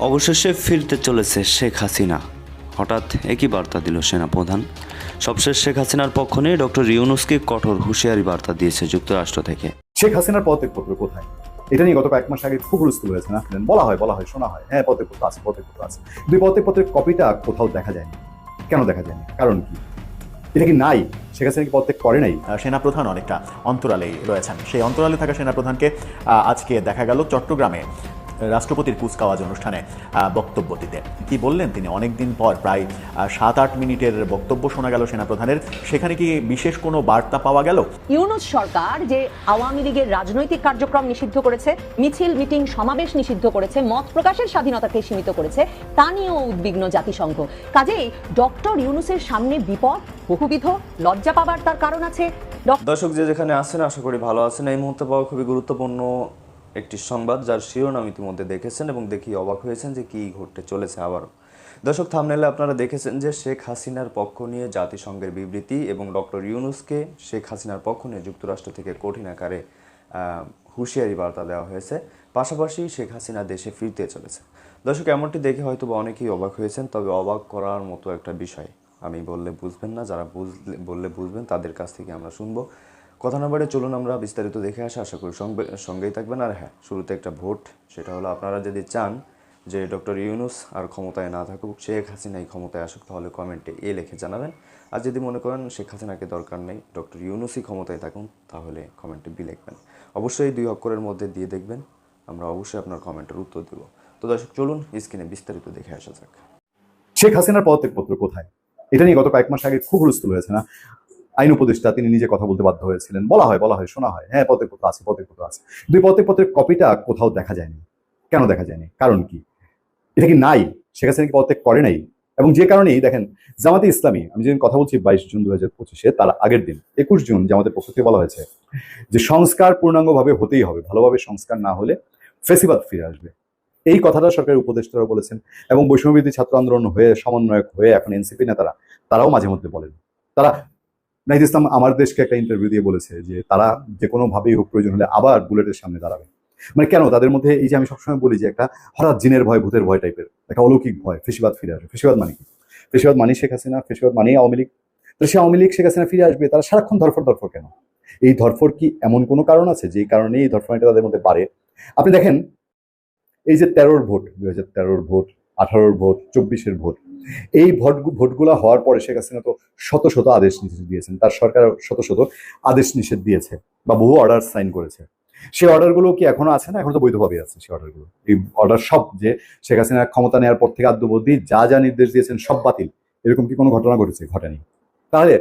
অবশেষে ফিরতে চলেছে শেখ হাসিনা। হঠাৎ একই বার্তা দিল সেনাপ্রধান। সবশেষ শেখ হাসিনার পক্ষ নিয়ে ডক্টর ইউনুসকে কঠোর হুঁশিয়ারি বার্তা দিয়েছে যুক্তরাষ্ট্র থেকে। শেখ হাসিনার পদত্যাগপত্র কোথায়? এটা নিয়ে গত কয়েক মাস আগে খুব হুলস্থুল হয়েছে না? বলা হয় বলা হয় শোনা হয়। হ্যাঁ পদত্যাগপত্র আছে পদত্যাগপত্র আছে। দুই পদত্যাগপত্রের কপিটা কোথাও দেখা যায়নি। কেন দেখা যায়নি? কারণ কি? এটা কি নাই? শেখ হাসিনা কি পদত্যাগ করে নাই? সেনাপ্রধান অনেকটা অন্তরালেই রয়েছেন। সেই অন্তরালে থাকা সেনাপ্রধানকে আহ, আজকে দেখা গেল চট্টগ্রামে। রাষ্ট্রপতির কুচকাওয়াজ অনুষ্ঠানে বক্তব্য দিতে কি বললেন তিনি? অনেকদিন পর প্রায় সাত আট মিনিটের বক্তব্য শোনা গেল সেনাপ্রধানের। সেখানে কি বিশেষ কোনো বার্তা পাওয়া গেল? ইউনুস সরকার যে আওয়ামী লীগের রাজনৈতিক কার্যক্রম নিষিদ্ধ করেছে মিছিল মিটিং সমাবেশ নিষিদ্ধ করেছে মত প্রকাশের স্বাধীনতাকে সীমিত করেছে তা নিয়েও উদ্বিগ্ন জাতিসংঘ। কাজেই ডক্টর ইউনুসের সামনে বিপদ বহুবিধ লজ্জা পাবার তার কারণ আছে। ডক্টর দর্শক যে যেখানে আছেন আশা করি ভালো আছেন। এই মুহূর্তে পাওয়া খুবই গুরুত্বপূর্ণ একটি সংবাদ যার শিরোনাম ইতিমধ্যে দেখেছেন এবং দেখি অবাক হয়েছেন যে কি ঘটতে চলেছে আবারও। দর্শক থামনেলে আপনারা দেখেছেন যে শেখ হাসিনার পক্ষ নিয়ে জাতিসংঘের বিবৃতি এবং ডক্টর ইউনুসকে শেখ হাসিনার পক্ষ নিয়ে যুক্তরাষ্ট্র থেকে কঠিন আকারে হুঁশিয়ারি বার্তা দেওয়া হয়েছে। পাশাপাশি শেখ হাসিনা দেশে ফিরতে চলেছে। দর্শক, এমনটি দেখে হয়তো বা অনেকেই অবাক হয়েছেন, তবে অবাক করার মতো একটা বিষয়। আমি বললে বুঝবেন না, যারা বুঝলে, বললে বুঝবেন, তাদের কাছ থেকে আমরা শুনব। কথা না বাড়ে চলুন আমরা বিস্তারিত দেখে আসা, আশা করি সঙ্গেই থাকবেন। আর হ্যাঁ শুরুতে একটা ভোট, সেটা হলো আপনারা যদি চান যে ডক্টর ইউনুস আর ক্ষমতায় না থাকুক, শেখ হাসিনাই ক্ষমতায় আসুক, তাহলে কমেন্টে এ লিখে জানাবেন। আর যদি মনে করেন শেখ হাসিনাকে দরকার নেই, ডক্টর ইউনুসই ক্ষমতায় থাকুন, তাহলে কমেন্টে বি লিখবেন। অবশ্যই দুই অক্ষরের মধ্যে দিয়ে দেখবেন, আমরা অবশ্যই আপনার কমেন্টের উত্তর দেব। তো দর্শক, চলুন স্ক্রিনে বিস্তারিত দেখে আসা যাক। শেখ হাসিনার পদত্যাগপত্র কোথায়? এটা নিয়ে গত কয়েক মাস আগে খুব হুলস্থুল হয়েছে না? আইন উপদেষ্টা তিনি নিজে কথা বলতে বাধ্য হয়েছিলেন। বলা হয় বলা হয়, শোনা হয়। হ্যাঁ পদত্যাগপত্র আছে পদত্যাগপত্র আছে। দুই পদত্যাগপত্রের কপিটা কোথাও দেখা যায়নি। কেন দেখা যায়নি? কারণ কি? এটা কি নাই? শেখ হাসিনা কি পদত্যাগ করে নাই? এবং যে কারণেই দেখেন, জামাতে ইসলামী, আমি যেদিন কথা বলছি বাইশ জুন দু হাজার পঁচিশে, তার আগের দিন, একুশ জুন জামাতের পক্ষ থেকে বলা হয়েছে যে সংস্কার পূর্ণাঙ্গভাবে হতেই হবে। ভালোভাবে সংস্কার না হলে ফেসিবাদ ফিরে আসবে। এই কথাটা সরকারের উপদেষ্টারা বলেছেন এবং বৈষম্যবিধি ছাত্র আন্দোলন হয়ে, সমন্বয়ক হয়ে এখন এনসিপি নেতারা, তারাও মাঝে মধ্যে বলেন। তারা নাহিদ ইসলাম আমার দেশকে একটা ইন্টারভিউ দিয়ে বলেছে যে তারা যে কোনোভাবেই হোক প্রয়োজন হলে আবার বুলেটের সামনে দাঁড়াবে। মানে কেন? তাদের মধ্যে এই যে আমি সবসময় বলি যে একটা হঠাৎ জিনের ভয়, ভূতের ভয় টাইপের একটা অলৌকিক ভয়, ফেসিবাদ ফিরে আসবে ফেসিবাদ মানে কি? ফেসিবাদ মানে শেখ হাসিনা, ফেসিবাদ মানেই আওয়ামী লীগ। তো সে আওয়ামী লীগ, শেখ হাসিনা ফিরে আসবে, তারা সারাক্ষণ ধরফর ধরফর কেন? এই ধরফর কি এমন কোনো কারণ আছে? যে কারণে এই ধরফরটা তাদের মধ্যে বাড়ে। আপনি দেখেন, এই যে তেরোর ভোট, দুই হাজার তেরোর ভোট, আঠারোর ভোট, চব্বিশের ভোট এই ভোট ভোটগুলো হওয়ার পরে শেখ হাসিনা তো শত শত আদেশ নিষেধ দিয়েছেন। তার সরকার শত শত আদেশ নিষেধ দিয়েছে বা বহু অর্ডার সাইন করেছে। সেই অর্ডারগুলো কি এখনও আছে না? এখন তো বৈধভাবে আছে সেই অর্ডারগুলো এই অর্ডার সব যে শেখ হাসিনা ক্ষমতা নেওয়ার পর থেকে আদ্যবধি যা যা নির্দেশ দিয়েছেন সব বাতিল। এরকম কি কোনো ঘটনা ঘটেছে? ঘটেনি। তাহলে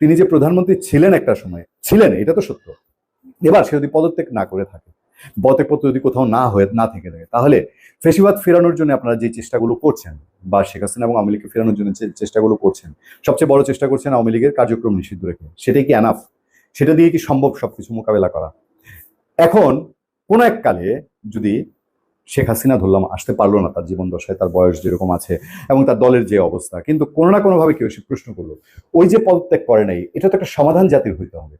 তিনি যে প্রধানমন্ত্রী ছিলেন একটা সময়, ছিলেন, এটা তো সত্য। এবার সে যদি পদত্যাগ না করে থাকে পদত্যাগপত্র যদি কোথাও না হয়ে, না থেকে থাকে। তাহলে ফেসিবাদ ফেরানোর জন্য আপনারা যে চেষ্টাগুলো করছেন, বা শেখ হাসিনা এবং আওয়ামী লীগকে ফেরানোর জন্য চেষ্টাগুলো করছেন, সবচেয়ে বড় চেষ্টা করছেন আওয়ামী লীগের কার্যক্রম নিষিদ্ধ রেখে। সেটাই কি অ্যানাফ সেটা দিয়ে কি সম্ভব সবকিছু মোকাবেলা করা? এখন কোন এক কালে যদি শেখ হাসিনা, ধরলাম, আসতে পারল না তার জীবন দশায়, তার বয়স যেরকম আছে, এবং তার দলের যে অবস্থা, কিন্তু কোনো না কোনোভাবে কেউ সে প্রশ্ন করল, ওই যে পদত্যাগ করে নাই, এটা তো একটা সমাধান জাতির হইতে হবে।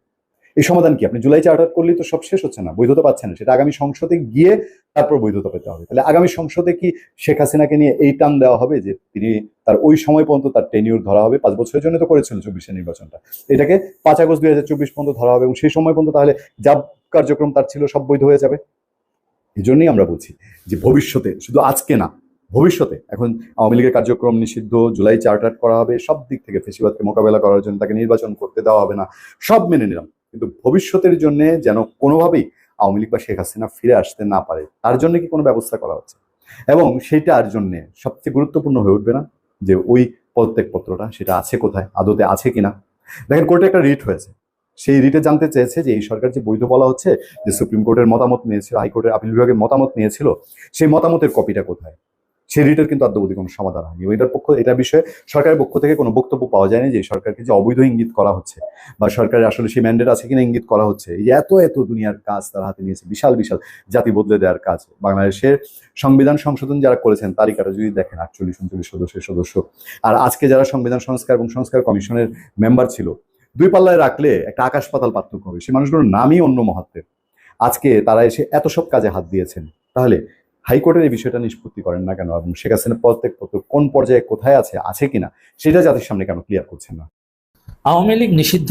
এই সমাধান কি? আপনি জুলাই চার্টার করলেই তো সব শেষ হচ্ছে না, বৈধতা পাচ্ছেন না, সেটা আগামী সংসদে গিয়ে তারপর বৈধতা পেতে হবে। তাহলে আগামী সংসদে কি শেখ হাসিনাকে নিয়ে এই টান দেওয়া হবে যে তিনি তার ওই সময় পর্যন্ত তার টেনিউর ধরা হবে? পাঁচ বছরের জন্য তো করেছিলেন চব্বিশের নির্বাচনটা। এটাকে পাঁচ আগস্ট দুই হাজার চব্বিশ পর্যন্ত ধরা হবে এবং সেই সময় পর্যন্ত তাহলে যা কার্যক্রম তার ছিল সব বৈধ হয়ে যাবে? এই জন্যই আমরা বলছি যে ভবিষ্যতে, শুধু আজকে না, ভবিষ্যতে এখন আওয়ামী লীগের কার্যক্রম নিষিদ্ধ, জুলাই চার্টার করা হবে, সব দিক থেকে ফেসিবাদকে মোকাবেলা করার জন্য তাকে নির্বাচন করতে দেওয়া হবে না, সব মেনে নিলাম। কিন্তু ভবিষ্যতের জন্য যেন কোনোভাবেই আওয়ামী লীগ বা শেখ হাসিনা ফিরে আসতে না পারে, তার জন্য কি কোনো ব্যবস্থা করা হচ্ছে? এবং সেটার জন্য সবচেয়ে গুরুত্বপূর্ণ হয়ে উঠবে না যে ওই পদত্যাগপত্রটা, সেটা আছে কোথায়, আদতে আছে কিনা? দেখেন, কোর্টে একটা রিট হয়েছে। সেই রিটে জানতে চেয়েছে যে এই সরকার যে বৈধ বলা হচ্ছে, যে সুপ্রিম কোর্টের মতামত নিয়েছিল, হাইকোর্টের আপিল বিভাগের মতামত নিয়েছিল, সেই মতামতের কপিটা কোথায়? সেই রিটের কিন্তু আদ্যবধি কোনো সমাধান হয়নি। এটার পক্ষ এটা বিষয়ে সরকারের পক্ষ থেকে কোনো বক্তব্য পাওয়া যায়নি যে সরকারকে যে অবৈধ ইঙ্গিত করা হচ্ছে বা সরকারের আসলে সেই ম্যান্ডেট আছে কিনা ইঙ্গিত করা হচ্ছে। এই এত এত দুনিয়ার কাজ তারা হাতে নিয়েছে, বিশাল বিশাল জাতি বদলে দেওয়ার কাজ। বাংলাদেশের সংবিধান সংশোধন যারা করেছেন তালিকাটা যদি দেখেন আটচল্লিশ, উনচল্লিশ সদস্যের সদস্য। আর আজকে যারা সংবিধান সংস্কার এবং সংস্কার কমিশনের মেম্বার ছিল, দুই পাল্লায় রাখলে একটা আকাশ পাতাল পার্থক্য হবে। সেই মানুষগুলোর নামই অন্য মহাত্মের। আজকে তারা এসে এত সব কাজে হাত দিয়েছেন। তাহলে হাইকোর্টের এই বিষয়টা নিষ্পত্তি করেন না কেন? এবং শেখ হাসিনার প্রত্যেকপত্র কোন পর্যায়ে কোথায় আছে আছে কিনা, সেটা জাতির সামনে কেন ক্লিয়ার করছেন না? আওয়ামী লীগ নিষিদ্ধ,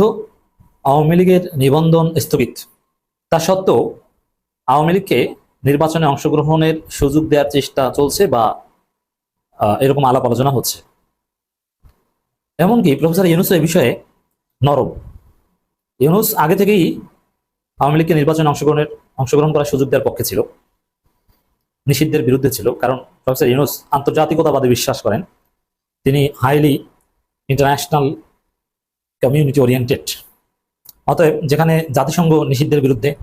আওয়ামী লীগের নিবন্ধন স্থগিত। তা সত্ত্বেও আওয়ামী লীগকে নির্বাচনে অংশগ্রহণের সুযোগ দেওয়ার চেষ্টা চলছে বা এরকম আলাপ আলোচনা হচ্ছে। এমনকি প্রফেসর ইউনুস এই বিষয়ে নরম। ইউনুস আগে থেকেই আওয়ামী লীগকে নির্বাচনে অংশগ্রহণের, অংশগ্রহণ করার সুযোগ দেওয়ার পক্ষে ছিল। নিষিদ্ধের বিরুদ্ধে ছিল। কারণ প্রফেসর ইউনুস আন্তর্জাতিকতাবাদে বিশ্বাস করেন। তিনি হাইলি ইন্টারন্যাশনাল কমিউনিটি ওরিয়েন্টেড অতএব যেখানে জাতিসংঘ নিষিদ্ধের বিরুদ্ধে,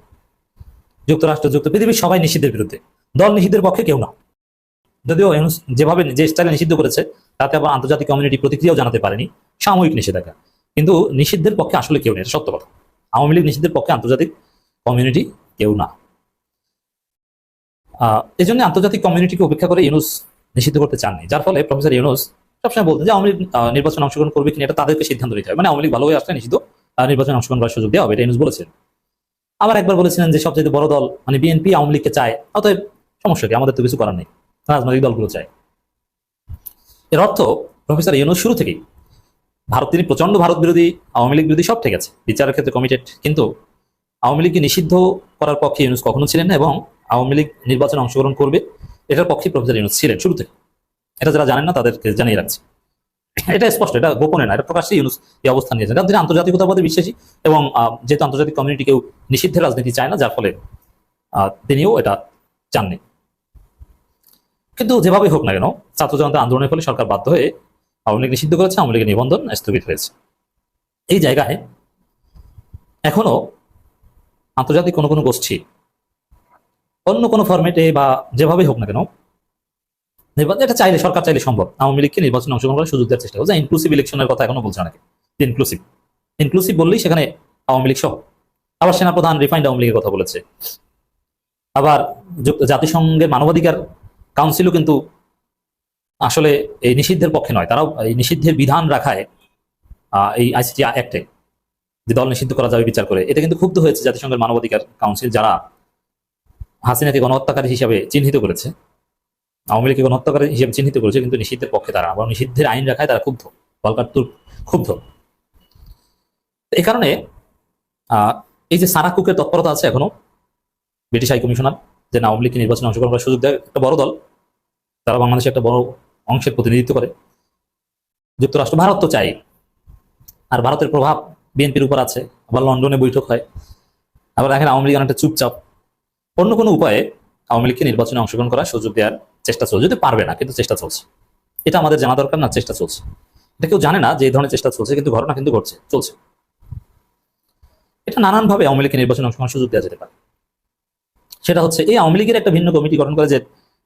যুক্তরাষ্ট্র, যুক্ত, পৃথিবীর সবাই নিষিদ্ধের বিরুদ্ধে। দল নিষিদ্ধের পক্ষে কেউ না। যদিও ইউনুস যেভাবে যে স্টাইলে নিষিদ্ধ করেছে, তাতে আবার আন্তর্জাতিক কমিউনিটি প্রতিক্রিয়াও জানাতে পারেনি। সাময়িক নিষেধাজ্ঞা। কিন্তু নিষিদ্ধের পক্ষে আসলে কেউ নেই সত্য কথা। আওয়ামী লীগ নিষিদ্ধের পক্ষে আন্তর্জাতিক কমিউনিটি কেউ না। এই জন্য আন্তর্জাতিক কমিউনিটিকে উপেক্ষা করে ইউনুস নিষিদ্ধ করতে চাননি। যার ফলে প্রফেসর ইউনুস সবসময় বলতেন যে আওয়ামী নির্বাচনে অংশগ্রহণ করবে কিনা এটা তাদেরকে সিদ্ধান্ত নিতে হবে। মানে আওয়ামী লীগ ভালো আসলে নিষিদ্ধ নির্বাচনে অংশগ্রহণ করার সুযোগ দেওয়া হবে, এটা ইউনুস বলেছেন। আবার একবার বলেছিলেন যে সবচেয়ে বড় দল মানে বিএনপি আওয়ামী লীগকে চায়, অতএব সমস্যা কি? আমাদের তো কিছু করার নেই, রাজনৈতিক দলগুলো চায়। এর অর্থ প্রফেসর ইউনুস শুরু থেকেই, ভারত তিনি প্রচণ্ড ভারত বিরোধী, আওয়ামী লীগ বিরোধী সব ঠিক আছে বিচারের ক্ষেত্রে কমিটেড কিন্তু আওয়ামী লীগকে নিষিদ্ধ করার পক্ষে ইউনুস কখনো ছিলেন না এবং আওয়ামী লীগ নির্বাচনে অংশগ্রহণ করবে, এটার পক্ষে প্রফেসর ইউনুস ছিলেন শুরু থেকে। এটা যারা জানেন না, তাদেরকে জানিয়ে রাখছি। এটা স্পষ্ট, এটা গোপনে না, এটা প্রকাশ্যে ইউনুস এই অবস্থান নিয়েছেন। কারণ তিনি আন্তর্জাতিকতাবাদে বিশ্বাসী এবং যেহেতু আন্তর্জাতিক কমিউনিটি কেউ নিষিদ্ধের রাজনীতি চায় না, যার ফলে তিনিও এটা চাননি। কিন্তু যেভাবে হোক না কেন, ছাত্র জনতা আন্দোলনের ফলে সরকার বাধ্য হয়ে আওয়ামী লীগ নিষিদ্ধ করেছে, আওয়ামী লীগের নিবন্ধন স্থগিত হয়েছে। এই জায়গায় এখনও আন্তর্জাতিক কোনো কোনো গোষ্ঠী অন্য কোনো ফরম্যাটে বা যেভাবে হোক না কেন নির্বাচন এটা চাইলে, সরকার চাইলে সম্ভব। আওয়ামী লীগকে নির্বাচনে অংশগ্রহণ করার সুযোগ দেওয়ার চেষ্টা করছে। ইনক্লুসিভ ইলেকশনের কথা এখনও বলছে অনেকে। ইনক্লুসিভ ইনক্লুসিভ বললেই সেখানে আওয়ামী লীগ সহ। আবার সেনাপ্রধান রিফাইন্ড আওয়ামী লীগের কথা বলেছে। আবার জাতিসংঘের মানবাধিকার কাউন্সিলও কিন্তু আসলে এই নিষিদ্ধের পক্ষে নয়। তারাও এই নিষিদ্ধের বিধান রাখায় এই আইসিটি অ্যাক্টে যে দল নিষিদ্ধ করা যাবে বিচার করে। এটা কিন্তু ক্ষুব্ধ হয়েছে জাতিসংঘের মানবাধিকার কাউন্সিল যারা হাসিনাকে গণহত্যাকারী হিসাবে চিহ্নিত করেছে। আওয়ামী লীগকে গণহত্যাকারী হিসেবে চিহ্নিত করেছে, কিন্তু নিষিদ্ধের পক্ষে তারা। আবার নিষিদ্ধের আইন রাখায় তারা ক্ষুব্ধ। বলকার তুর ক্ষুব্ধ। এই কারণে এই যে সারা কুকের তৎপরতা আছে এখনও, ব্রিটিশ হাই কমিশনার, যে আওয়ামী লীগকে নির্বাচনে অংশগ্রহণ করার সুযোগ দেয়, একটা বড় দল। তারা বাংলাদেশে একটা বড় অংশের প্রতিনিধিত্ব করে। যুক্তরাষ্ট্র, ভারত তো চাই। আর ভারতের প্রভাব বিএনপির উপর আছে। আবার লন্ডনে বৈঠক হয়। আবার দেখেন আওয়ামী লীগ অনেকটা চুপচাপ। অন্য কোনো উপায়ে আওয়ামী লীগকে নির্বাচনে অংশগ্রহণ করার সুযোগ দেওয়ার চেষ্টা চলছে। যদি পারবে না কিন্তু চেষ্টা চলছে। এটা আমাদের জানা দরকার না চেষ্টা চলছে। এটা কেউ জানে না যে এই ধরনের চেষ্টা চলছে কিন্তু ঘটনা কিন্তু ঘটছে চলছে। এটা নানানভাবে আওয়ামী লীগকে নির্বাচনে অংশগ্রহণের সুযোগ দেওয়া যেতে পারে। সেটা হচ্ছে এই আওয়ামী লীগের একটা ভিন্ন কমিটি গঠন করে যে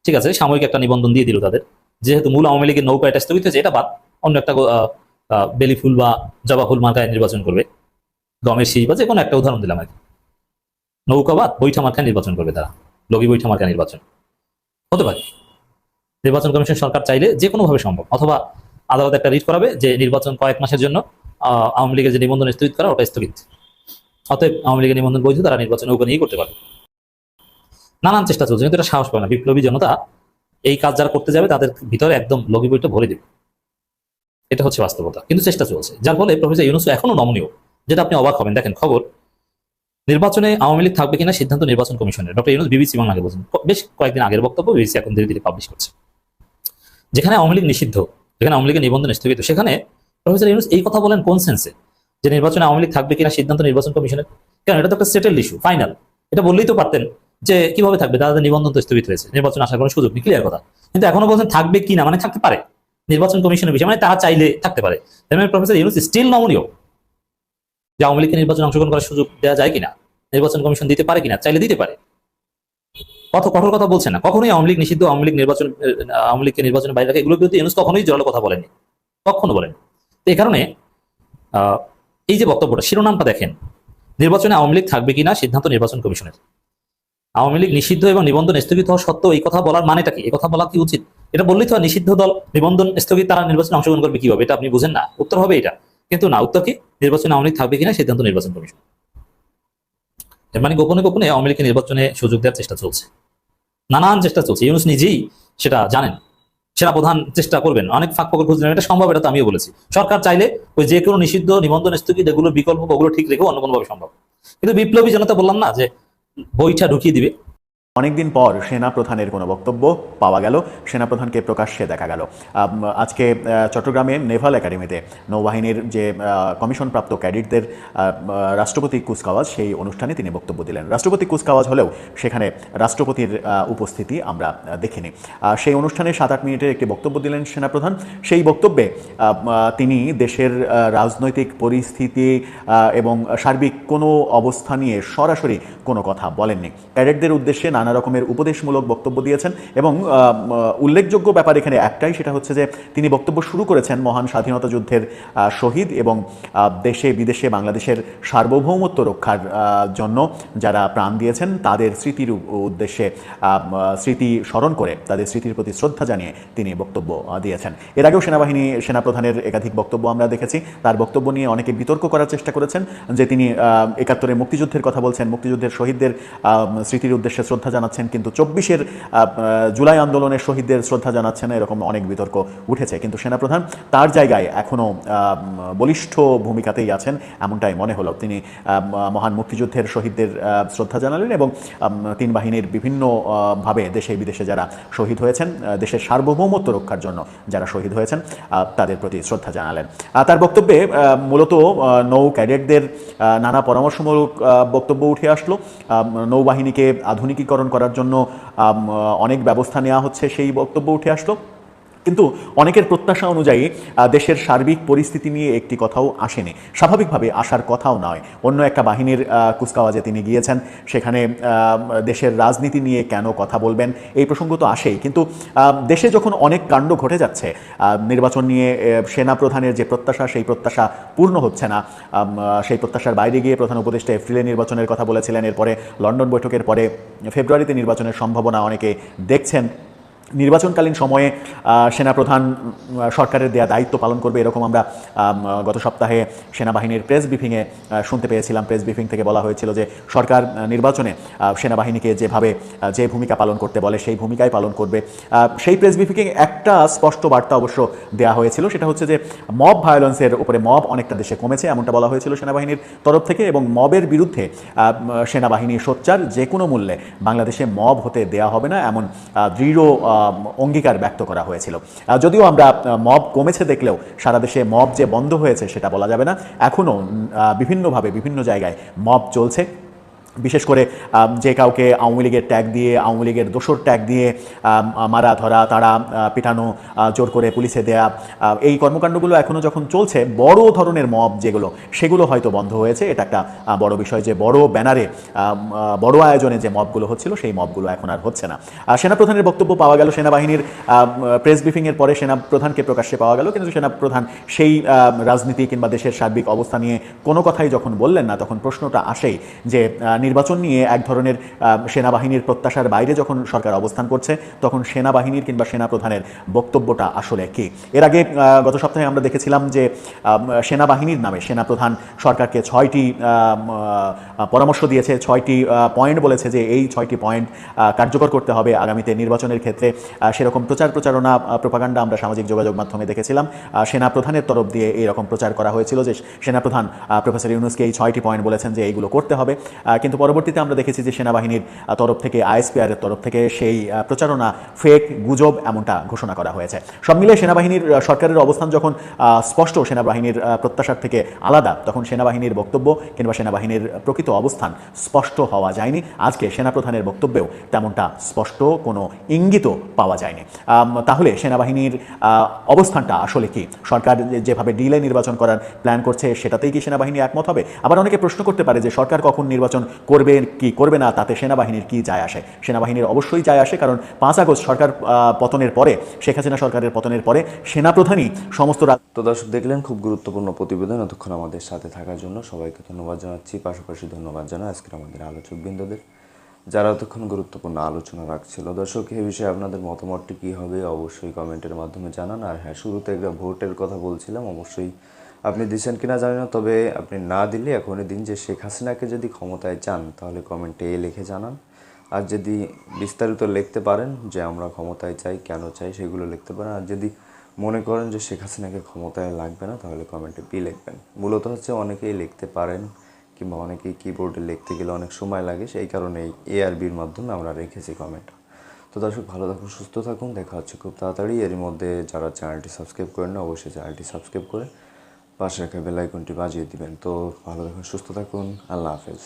ঠিক আছে সাময়িক একটা নিবন্ধন দিয়ে দিল তাদের। যেহেতু মূল আওয়ামী লীগের নৌকা এটা স্থগিত হয়েছে এটা বাদ অন্য একটা আহ, আহ, বেলি ফুল বা জবা ফুল মার্কায় নির্বাচন করবে। গমের শীষ বা যে কোনো একটা উদাহরণ দিলাম আর কি। নৌকা বাদ বৈঠা মার্কায় নির্বাচন করবে তারা। লগি বৈঠা মার্কা নির্বাচন। হতে পারে। নির্বাচন কমিশন সরকার চাইলে যে কোনোভাবে সম্ভব, অথবা আদালত একটা রিট করাবে যে নির্বাচন কয়েক মাসের জন্য আওয়ামী লীগের যে নিবন্ধন স্থগিত করা, ওটা স্থগিত। অতএব আওয়ামী লীগের নিবন্ধন বৈধ, তারা নির্বাচন নৌকা নিয়েই করতে পারবে নানান চেষ্টা চলছে, কিন্তু এটা সাহস পায় না। বিপ্লবী জনতা এই কাজ যারা করতে যাবে, তাদের ভিতরে একদম লগি বইটা ভরে দেবে। এটা হচ্ছে বাস্তবতা। কিন্তু চেষ্টা চলছে। যার ফলে প্রফেসর ইউনুস এখনও নমনীয়। যেটা আপনি অবাক হবেন। দেখেন খবর নির্বাচনে আওয়ামী লীগ থাকবে কিনা সিদ্ধান্ত নির্বাচন কমিশনের। ডক্টর ইউনুস বিবিসি বাংলাকে বলছেন। বেশ কয়েকদিন আগের বক্তব্য বিবিসি এখন ধীরে ধীরে পাবলিশ করছে। যেখানে আওয়ামী লীগ নিষিদ্ধ, যেখানে আওয়ামী লীগের নিবন্ধন স্থগিত, সেখানে প্রফেসর ইউনুস এই কথা বলেন কোন সেন্সে যে নির্বাচনে আওয়ামী লীগ থাকবে কিনা সিদ্ধান্ত নির্বাচন কমিশনের? কেন? এটা তো একটা সেটেলড ইস্যু ফাইনাল এটা বললেই তো পারতেন যে কীভাবে থাকবে? তাদের নিবন্ধন তো স্থগিত হয়েছে নির্বাচন আসার কোনো সুযোগ নেই ক্লিয়ার কথা। কিন্তু এখনও বলছেন থাকবে কিনা? মানে থাকতে পারে। নির্বাচন কমিশনের বিষয় মানে তারা চাইলে থাকতে পারে। মানে প্রফেসর ইউনুস স্টিল নমনীয় যে আওয়ামী লীগকে নির্বাচন অংশগ্রহণ করার সুযোগ দেওয়া যায় কিনা, নির্বাচন কমিশন দিতে পারে কিনা, চাইলে দিতে পারে। কত কঠোর কথা বলছে না। কখনোই আওয়ামী লীগ নিষিদ্ধ, আওয়ামী লীগ নির্বাচন আওয়ামী লীগকে নির্বাচনের বাইরে রাখে, এগুলোর বিরুদ্ধে ইউনুস কখনোই জোরালো কথা বলেনি কখনো বলেন তো এই কারণে এই যে বক্তব্যটা, শিরোনামটা দেখেন। নির্বাচনে আওয়ামী লীগ থাকবে কিনা, সিদ্ধান্ত নির্বাচন কমিশনের। আওয়ামী লীগ নিষিদ্ধ এবং নিবন্ধন স্থগিত হওয়া সত্ত্বেও এই কথা বলার মানেটা কি? এই কথা বলা কি উচিত? এটা বললেই তো নিষিদ্ধ দল, নিবন্ধন স্থগিত তারা নির্বাচনে অংশগ্রহণ করবে কীভাবে? এটা আপনি বুঝেন না। উত্তর হবে এটা। কিন্তু না উত্তর কি নির্বাচনে আওয়ামী লীগ থাকবে কিনা সিদ্ধান্ত নির্বাচন কমিশন। এর মানে গোপনে গোপনে আওয়ামী লীগকে নির্বাচনে সুযোগ দেওয়ার চেষ্টা চলছে। নানান চেষ্টা চলছে। ইউনুস নিজেই সেটা জানেন। সেনা প্রধান চেষ্টা করবেন। অনেক ফাঁক ফকর খুঁজলেন। এটা সম্ভব, এটা তো আমিও বলেছি। সরকার চাইলে ওই যে কোনো নিষিদ্ধ নিবন্ধন স্থগিত এগুলো বিকল্প, ওগুলো ঠিক রেখেও অন্য কোনোভাবে সম্ভব। কিন্তু বিপ্লবী জনতা বললাম না যে বইটা ঢুকিয়ে দিবে। অনেকদিন পর সেনা প্রধানের কোনো বক্তব্য পাওয়া গেল। সেনা প্রধানকে প্রকাশ্যে দেখা গেল। আজকে চট্টগ্রামে নেভাল একাডেমিতে নৌবাহিনীর যে আহ, কমিশনপ্রাপ্ত ক্যাডেটদের রাষ্ট্রপতি কুচকাওয়াজ সেই অনুষ্ঠানে তিনি বক্তব্য দিলেন। রাষ্ট্রপতি কুচকাওয়াজ হলেও সেখানে রাষ্ট্রপতির উপস্থিতি আমরা দেখিনি। সেই অনুষ্ঠানে সাত আট মিনিটের একটি বক্তব্য দিলেন সেনাপ্রধান। সেই বক্তব্যে তিনি দেশের রাজনৈতিক পরিস্থিতি এবং সার্বিক কোনো অবস্থা নিয়ে সরাসরি কোনো কথা বলেননি। ক্যাডেটদের উদ্দেশ্যে নানা রকমের উপদেশমূলক বক্তব্য দিয়েছেন এবং উল্লেখযোগ্য ব্যাপার এখানে একটাই, সেটা হচ্ছে যে তিনি বক্তব্য শুরু করেছেন মহান স্বাধীনতা যুদ্ধের শহীদ এবং দেশে, বিদেশে বাংলাদেশের সার্বভৌমত্ব রক্ষার জন্য যারা প্রাণ দিয়েছেন তাদের স্মৃতির উদ্দেশ্যে স্মৃতি স্মরণ করে তাদের স্মৃতির প্রতি শ্রদ্ধা জানিয়ে তিনি বক্তব্য দিয়েছেন। এর আগেও সেনাবাহিনী, সেনাপ্রধানের একাধিক বক্তব্য আমরা দেখেছি। তার বক্তব্য নিয়ে অনেকে বিতর্ক করার চেষ্টা করেছেন যে তিনি একাত্তরে মুক্তিযুদ্ধের কথা বলছেন। মুক্তিযুদ্ধের শহীদদের স্মৃতির উদ্দেশ্যে শ্রদ্ধা জানাচ্ছেন, কিন্তু চব্বিশের জুলাই আন্দোলনের শহীদদের শ্রদ্ধা জানাচ্ছেন, এরকম অনেক বিতর্ক উঠেছে। কিন্তু সেনাপ্রধান তার জায়গায় এখনও বলিষ্ঠ ভূমিকাতেই আছেন, এমনটাই মনে হলো। তিনি মহান মুক্তিযুদ্ধের শহীদদের শ্রদ্ধা জানালেন এবং তিন বাহিনীর বিভিন্ন ভাবে দেশে বিদেশে যারা শহীদ হয়েছেন দেশের সার্বভৌমত্ব রক্ষার জন্য যারা শহীদ হয়েছেন তাদের প্রতি শ্রদ্ধা জানালেন। তার বক্তব্যে মূলত নৌ ক্যাডেটদের নানা পরামর্শমূলক বক্তব্য উঠে আসলো। নৌবাহিনীকে আধুনিকীকরণ করার জন্য অনেক ব্যবস্থা নেওয়া হচ্ছে। সেই বক্তব্য উঠে আসলো। কিন্তু অনেকের প্রত্যাশা অনুযায়ী দেশের সার্বিক পরিস্থিতি নিয়ে একটি কথাও আসেনি। স্বাভাবিকভাবে আসার কথাও নয়। অন্য একটা বাহিনীর কুচকাওয়াজে তিনি গিয়েছেন। সেখানে দেশের রাজনীতি নিয়ে কেন কথা বলবেন, এই প্রসঙ্গ তো আসেই। কিন্তু দেশে যখন অনেক কাণ্ড ঘটে যাচ্ছে নির্বাচন নিয়ে সেনা প্রধানের যে প্রত্যাশা, সেই প্রত্যাশা পূর্ণ হচ্ছে না। সেই প্রত্যাশার বাইরে গিয়ে প্রধান উপদেষ্টা এপ্রিলে নির্বাচনের কথা বলেছিলেন। এরপরে লন্ডন বৈঠকের পরে ফেব্রুয়ারিতে নির্বাচনের সম্ভাবনা অনেকে দেখছেন। নির্বাচনকালীন সময়ে সেনাপ্রধান সরকারের দেয়া দায়িত্ব পালন করবে এরকম আমরা গত সপ্তাহে সেনাবাহিনীর প্রেস ব্রিফিংয়ে শুনতে পেয়েছিলাম। প্রেস ব্রিফিং থেকে বলা হয়েছিল যে, সরকার নির্বাচনে সেনাবাহিনীকে যেভাবে যে ভূমিকা পালন করতে বলে, সেই ভূমিকায় পালন করবে। সেই প্রেস ব্রিফিংয়ে একটা স্পষ্ট বার্তা অবশ্য দেওয়া হয়েছিল। সেটা হচ্ছে যে, মব ভায়োলেন্সের উপরে মব অনেকটা দেশে কমেছে, এমনটা বলা হয়েছিল সেনাবাহিনীর তরফ থেকে এবং মবের বিরুদ্ধে সেনাবাহিনী সোচ্চার যে কোনো মূল্যে বাংলাদেশে মব হতে দেয়া হবে না, এমন দৃঢ় অঙ্গীকার ব্যক্ত করা হয়েছিল। যদিও আমরা মব কমেছে দেখলেও সারা দেশে মব যে বন্ধ হয়েছে সেটা বলা যাবে না। এখনও বিভিন্নভাবে বিভিন্ন জায়গায় মব চলছে। বিশেষ করে যে কাউকে আওয়ামী লীগের ট্যাগ দিয়ে, আওয়ামী লীগের দোসর ট্যাগ দিয়ে মারা ধরা, তারা পিটানো জোর করে পুলিশে দেয়া এই কর্মকাণ্ডগুলো এখনও যখন চলছে, বড় ধরনের মব যেগুলো, সেগুলো হয়তো বন্ধ হয়েছে। এটা একটা বড় বিষয় যে বড় ব্যানারে বড় আয়োজনে যে মবগুলো হচ্ছিল, সেই মবগুলো এখন আর হচ্ছে না। সেনাপ্রধানের বক্তব্য পাওয়া গেল সেনাবাহিনীর প্রেস ব্রিফিংয়ের পরে সেনাপ্রধানকে প্রকাশ্যে পাওয়া গেল, কিন্তু সেনাপ্রধান সেই রাজনীতি কিংবা দেশের সার্বিক অবস্থা নিয়ে কোনো কথাই যখন বললেন না, তখন প্রশ্নটা আসেই যে নির্বাচন নিয়ে এক ধরনের সেনাবাহিনীর প্রত্যাশার বাইরে যখন সরকার অবস্থান করছে তখন সেনাবাহিনীর কিংবা সেনাপ্রধানের বক্তব্যটা আসলে কি? এর আগে গত সপ্তাহে আমরা দেখেছিলাম যে সেনাবাহিনীর নামে সেনাপ্রধান সরকারকে ছয়টি পরামর্শ দিয়েছে ছয়টি পয়েন্ট বলেছে যে এই ছয়টি পয়েন্ট কার্যকর করতে হবে আগামীতে নির্বাচনের ক্ষেত্রে। সেরকম প্রচার প্রচারণা প্রপাগান্ডা আমরা সামাজিক যোগাযোগ মাধ্যমে দেখেছিলাম। সেনাপ্রধানের তরফ দিয়ে এইরকম প্রচার করা হয়েছিল যে সেনাপ্রধান প্রফেসর ইউনুসকে এই ছয়টি পয়েন্ট বলেছেন যে এইগুলো করতে হবে। আহ, কিন্তু পরবর্তীতে আমরা দেখেছি যে সেনাবাহিনীর তরফ থেকে, আইএসপিআর এর তরফ থেকে সেই প্রচারণা ফেক গুজব এমনটা ঘোষণা করা হয়েছে। সব মিলে সেনাবাহিনীর সরকারের অবস্থান যখন স্পষ্ট সেনাবাহিনীর প্রত্যাশার থেকে আলাদা, তখন সেনাবাহিনীর বক্তব্য কিংবা সেনাবাহিনীর প্রকৃত অবস্থান স্পষ্ট হওয়া যায়নি। আজকে সেনাপ্রধানের বক্তব্যেও তেমনটা স্পষ্ট, কোনো ইঙ্গিতও পাওয়া যায়নি। তাহলে সেনাবাহিনীর অবস্থানটা আসলে কি? সরকার যেভাবে ডিলে নির্বাচন করার প্ল্যান করছে, সেটাতেই কি সেনাবাহিনী একমত হবে? আবার অনেকে প্রশ্ন করতে পারে যে সরকার কখন নির্বাচন করবে কি করবে না তাতে সেনাবাহিনীর কি যায় আসে? সেনাবাহিনীর অবশ্যই যায় আসে কারণ পাঁচ আগস্ট সরকার পতনের পরে, শেখ হাসিনা সরকারের পতনের পরে সেনাপ্রধানই সমস্ত তো দর্শক, দেখলেন খুব গুরুত্বপূর্ণ প্রতিবেদন এতক্ষণ আমাদের সাথে থাকার জন্য সবাইকে ধন্যবাদ জানাচ্ছি। পাশাপাশি ধন্যবাদ জানাই আজকের আমাদের আলোচক বৃন্দদের যারা এতক্ষণ গুরুত্বপূর্ণ আলোচনা রাখছিল। দর্শক এই বিষয়ে আপনাদের মতামতটি কী হবে অবশ্যই কমেন্টের মাধ্যমে জানান। আর হ্যাঁ শুরুতে একটা ভোটের কথা বলছিলাম, অবশ্যই আপনি দিচ্ছেন কিনা জানি না, তবে আপনি না দিলে এখনই দিন যে শেখ হাসিনাকে যদি ক্ষমতায় চান, তাহলে কমেন্টে এ লিখে জানান। আর যদি বিস্তারিত লিখতে পারেন যে আমরা ক্ষমতায় চাই, কেন চাই, সেগুলো লিখতে পারেন। আর যদি মনে করেন যে শেখ হাসিনাকে ক্ষমতায় লাগবে না, তাহলে কমেন্টে পি লিখবেন। মূলত হচ্ছে অনেকেই লিখতে পারেন, কিংবা অনেকেই কিবোর্ডে লিখতে গেলে অনেক সময় লাগে, সেই কারণে এই এআরবির মাধ্যমে আমরা রেখেছি কমেন্ট তো দর্শক, ভালো থাকুন, সুস্থ থাকুন, দেখা হচ্ছে খুব তাড়াতাড়ি। এর মধ্যে যারা চ্যানেলটি সাবস্ক্রাইব করেন না অবশ্যই চ্যানেলটি সাবস্ক্রাইব করে পাশে রাখা বেলাইকনটি বাজিয়ে দিবেন। তো ভালো থাকুন সুস্থ থাকুন আল্লাহ হাফেজ।